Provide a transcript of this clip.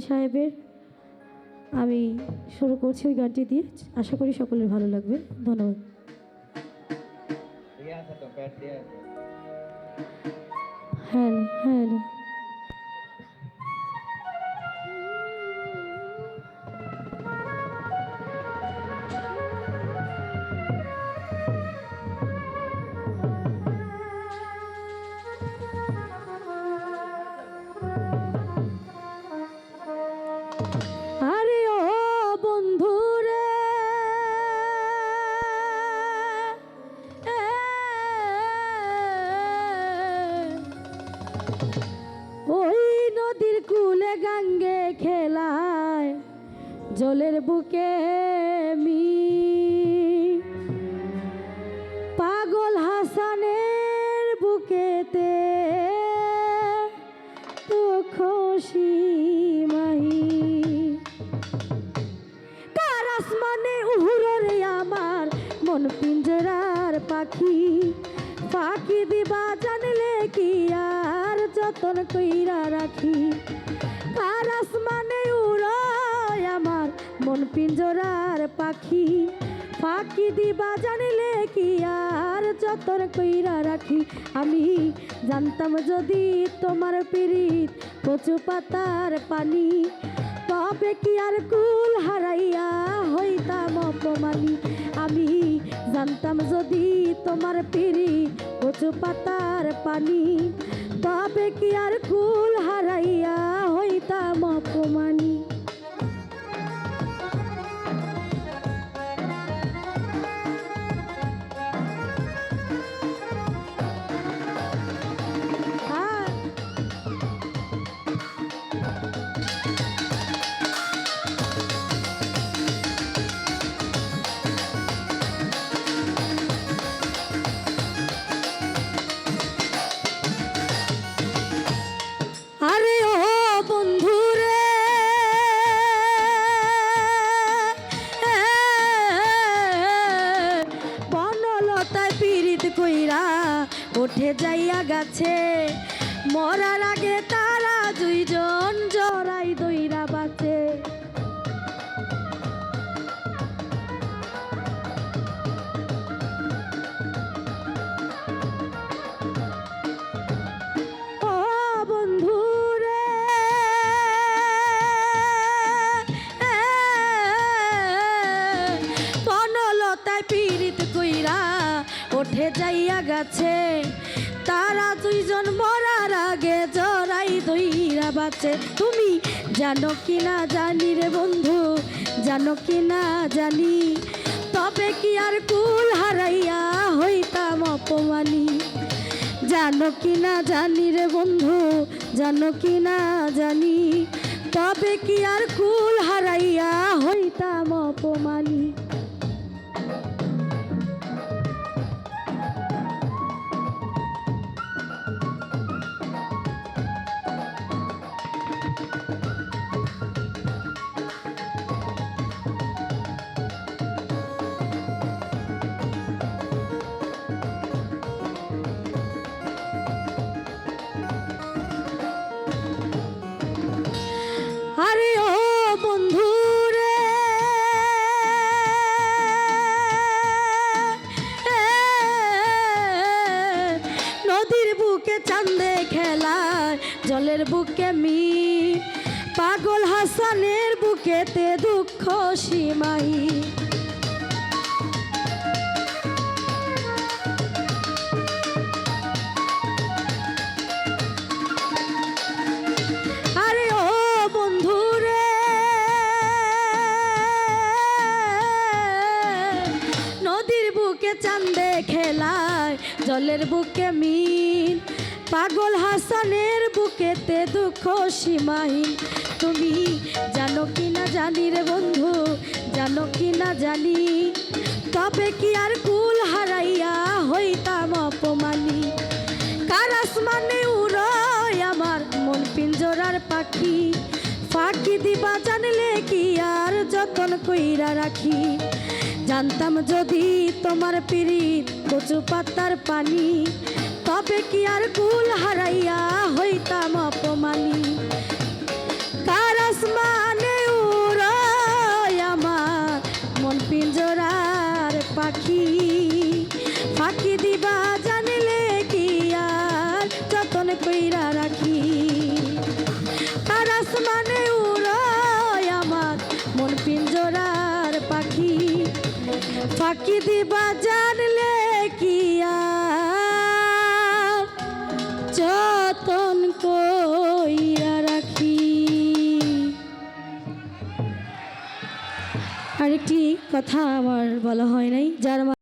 সাহেবের। আমি শুরু করছি ওই গানটি দিয়ে। আশা করি সকলের ভালো লাগবে। ধন্যবাদ। হ্যাঁ হ্যাঁ হ্যালো হ্যালো। গাঙ্গে খেলায়, জলের বুকে মি। পাগল হাসানের বুকেতে তো খুশি মাহি। কার আসমানে উহুরে আমার, মন পিঞ্জরার পাখি। পাখি দিবা জানলে কি আর যতন কইরা রাখি। পিঞ্জরার পাখি পাখি দিবা জানিলে কি আর যতন কইরা রাখি? আমি জানতাম যদি তোমার পিরিত কচু পাতার পানি, তবে কি আর কুল হারাইয়া হইতাম অপমানি? আমি জানতাম যদি তোমার পিড়ি কচু পাতার পানি, তবে কি আর কুল হারাইয়া হইতাম অপমানি? উঠে যাইয়া গাছে। মরার আগে তারা দুইজন জরাই দইরা বাঁচে। পীড়িত কইরা ওঠে যাইয়া গেছে। তারা দুইজন মরার আগে জরাই দইরা বাঁচে। তুমি জানো কি না জানি রে বন্ধু, জানো কি না জানি। তবে কি আর কুল হারাইয়া হইতাম অপমানী? জানো কি না জানি রে বন্ধু, জানো কি না জানি। তবে কি আর কুল হারাইয়া হইতাম অপমানী? আরে ও বন্ধু রে নদীর বুকে চান্দে খেলায় জলের বুকে মি পাগল হাসানের বুকেতে দুঃখ সীমাই জলের বুকে মিন পাগল হাসানের বুকেতে দুঃখ সীমাহীন। তুমি জানো কি না জানি রে বন্ধু, জানো কি না জানি। তবে কি আর কুল হারাইয়া হইতাম অপমানী? কার আসমানে উড়ায় আমার মন পিঞ্জরার পাখি? ফাঁকি দিবা জানলে কি আর যতন কইরা রাখি? জানতাম যদি তোমার পিরিত কচু পাতার পানি তবে কি আর কুল হারাইয়া ফাঁকি দিবা জানলে কি যতন কইয়া রাখি। আরেকটি কথা আমার বলা হয় নাই যার